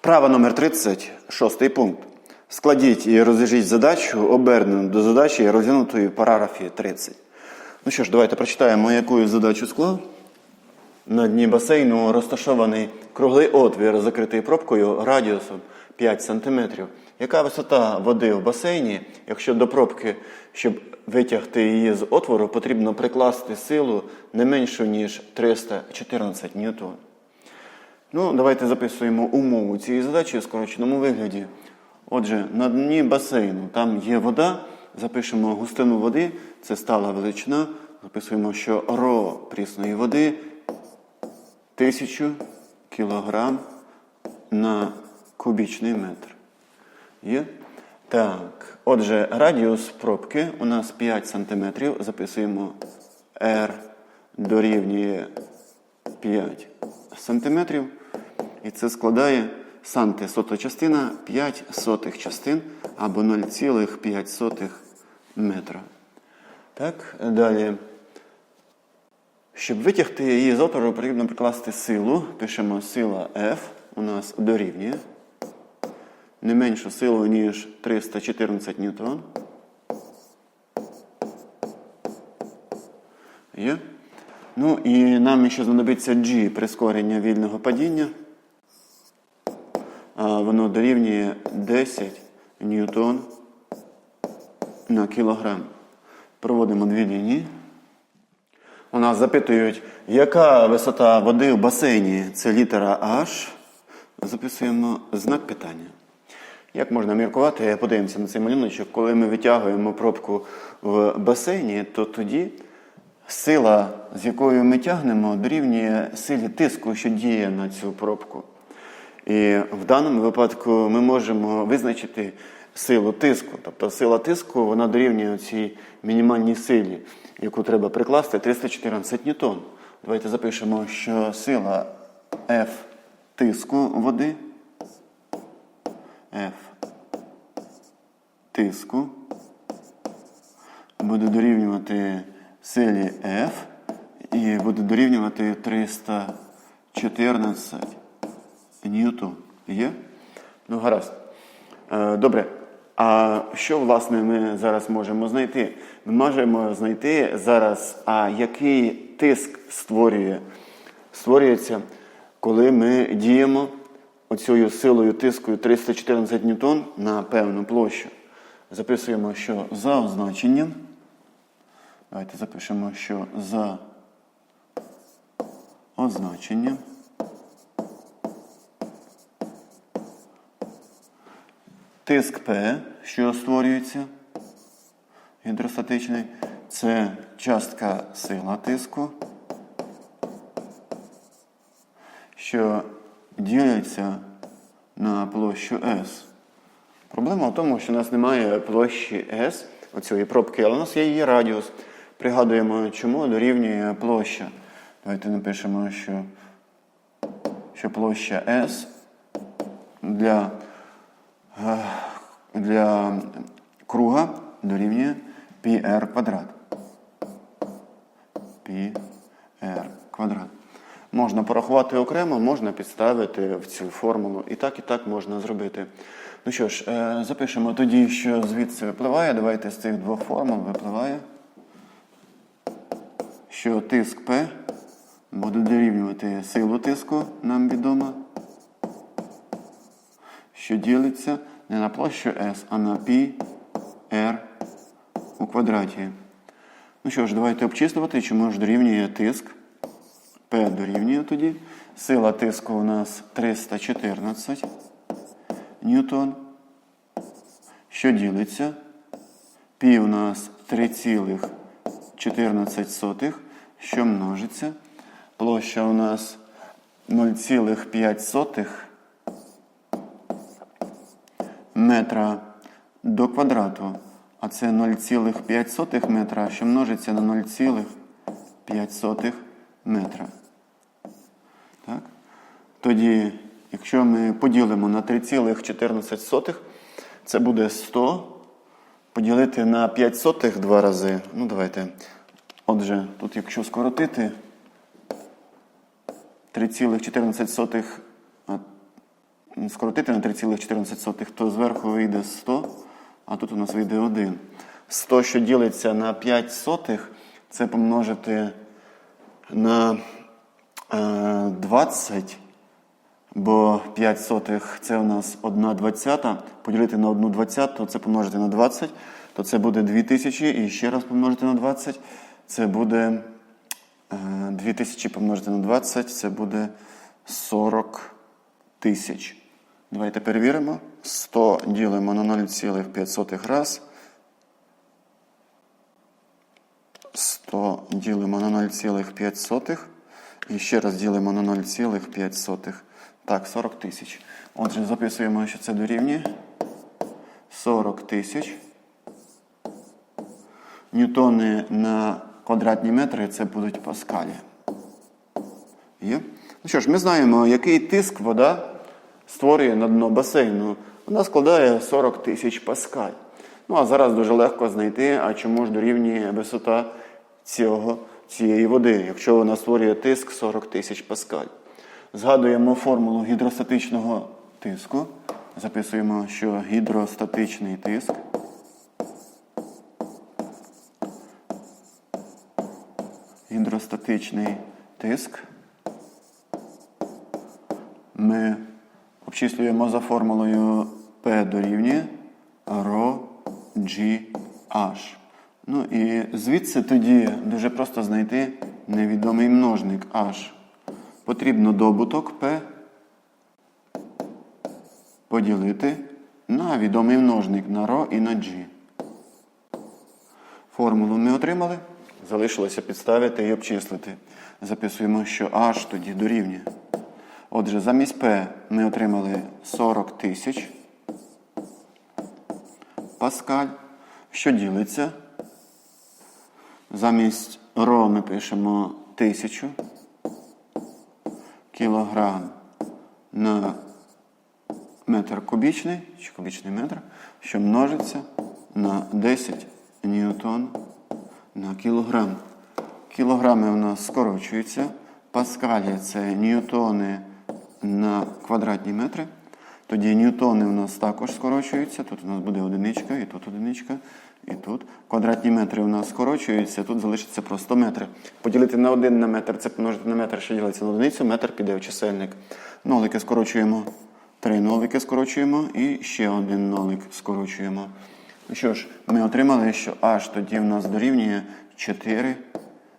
Вправа номер 30, шостий пункт. Складіть і розв'яжіть задачу, обернену до задачі, розглянутої в параграфі 30. Ну що ж, давайте прочитаємо, яку задачу склав. На дні басейну розташований круглий отвір, закритий пробкою радіусом 5 см. Яка висота води в басейні, якщо до пробки, щоб витягти її з отвору, потрібно прикласти силу не меншу, ніж 314 ньютон? Ну, давайте записуємо умову цієї задачі в скороченому вигляді. Отже, на дні басейну там є вода, запишемо густину води, це стала величина. Записуємо, що ро прісної води 1000 кг на кубічний метр. Є? Так. Отже, радіус пробки у нас 5 см. Записуємо R дорівнює 5 см. І це складає санти сота частина 5 сотих частин або 0,5 метра. Так, далі. Щоб витягти її з отвору, потрібно прикласти силу. Пишемо сила F у нас дорівнює. Не меншу силу, ніж 314 ньютон. Є. Ну і нам ще знадобиться G прискорення вільного падіння. Дорівнює 10 ньютон на кілограм. Проводимо дві лінії. У нас запитують, яка висота води в басейні? Це літера H. Записуємо знак питання. Як можна міркувати, подивимося на цей малюночок, коли ми витягуємо пробку в басейні, то тоді сила, з якою ми тягнемо, дорівнює силі тиску, що діє на цю пробку. І в даному випадку ми можемо визначити силу тиску. Тобто сила тиску вона дорівнює цій мінімальній силі, яку треба прикласти 314 ньютон. Давайте запишемо, що сила F тиску води. F тиску буде дорівнювати силі F і буде дорівнювати 314 ньютон. Є? Ну, гаразд. Е, Добре. А що, власне, ми зараз можемо знайти? Ми можемо знайти зараз, а який тиск створює, створюється, коли ми діємо оцією силою тискою 314 ньютон на певну площу. Записуємо, що за означенням. Давайте запишемо, що за означенням. Тиск П, що створюється, гідростатичний, це частка сила тиску, що діляться на площу S. Проблема в тому, що у нас немає площі S, оцієї пробки, але у нас є її радіус. Пригадуємо, чому дорівнює площа. Давайте напишемо, що, що площа S для для круга дорівнює πr квадрат. πr квадрат. Можна порахувати окремо, можна підставити в цю формулу. І так, і так можна зробити. Ну що ж, е, запишемо тоді, що звідси випливає. Давайте з цих двох формул випливає, що тиск P буде дорівнювати силу тиску, нам відомо, що ділиться не на площу S, а на π r у квадраті. Ну що ж, давайте обчислювати, чому ж дорівнює тиск. P дорівнює тоді. Сила тиску у нас 314 ньютон. Що ділиться? Пі у нас 3,14, що множиться. Площа у нас 0,5 метра до квадрату. А це 0,5 метра, що множиться на 0,5 метра. Так? Тоді, якщо ми поділимо на 3,14, це буде 100. Поділити на 5 сотих два рази. Ну, давайте. Отже, тут, якщо скоротити 3,14 скоротити на 3,14, то зверху вийде 100, а тут у нас вийде 1. 100, що ділиться на 5 сотих, це помножити на е, 20, бо 5 сотих це у нас 1 двадцята. Поділити на 1 двадцяту, це помножити на 20, то це буде 2000. І ще раз помножити на 20, це буде е, 2000 помножити на 20, це буде 40 тисяч. Давайте перевіримо. 100 ділимо на 0,5 раз. 100 ділимо на 0,5. І ще раз ділимо на 0,5. Так, 40 тисяч. Отже, записуємо, що це дорівнює 40 тисяч. Ньютони на квадратні метри це будуть паскалі. Є? Ну що ж, ми знаємо, який тиск вода створює на дно басейну. Вона складає 40 тисяч паскаль. Ну а зараз дуже легко знайти, а чому ж дорівнює висота цього, цієї води, якщо вона створює тиск 40 тисяч паскаль. Згадуємо формулу гідростатичного тиску. Записуємо, що гідростатичний тиск. Гідростатичний тиск. Ми обчислюємо за формулою P дорівнює ρ G H. Ну і звідси тоді дуже просто знайти невідомий множник H. Потрібно добуток P поділити на відомий множник на ρ і на G. Формулу ми отримали. Залишилося підставити і обчислити. Записуємо, що H тоді дорівнює. Отже, замість P ми отримали 40 тисяч паскаль, що ділиться. Замість ро ми пишемо 1000 кілограм на метр кубічний, чи кубічний метр, що множиться на 10 ньютон на кілограм. Кілограми у нас скорочуються. Паскалі це ньютони на квадратні метри. Тоді ньютони у нас також скорочуються. Тут у нас буде одиничка, і тут одиничка, і тут. Квадратні метри у нас скорочуються, тут залишиться просто метри. Поділити на один на метр, це помножити на метр, що ділиться на одиницю, метр піде в чисельник. Нолики скорочуємо. Три нолики скорочуємо і ще один нолик скорочуємо. Ну що ж, ми отримали, що H тоді в нас дорівнює 4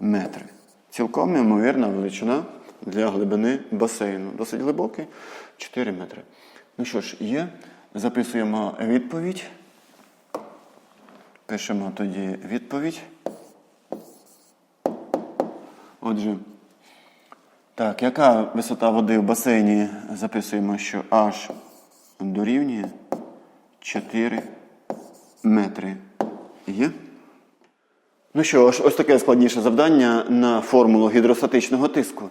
метри. Цілком неймовірна величина для глибини басейну. Досить глибокий 4 метри. Ну що ж, є. Записуємо відповідь. Пишемо тоді відповідь. Отже, так, яка висота води в басейні? Записуємо, що H дорівнює 4 метри. Є? Ну що ось таке складніше завдання на формулу гідростатичного тиску.